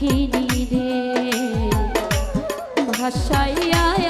দেখিনি রে ভাষাইয়া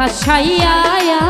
ভাসাইয়া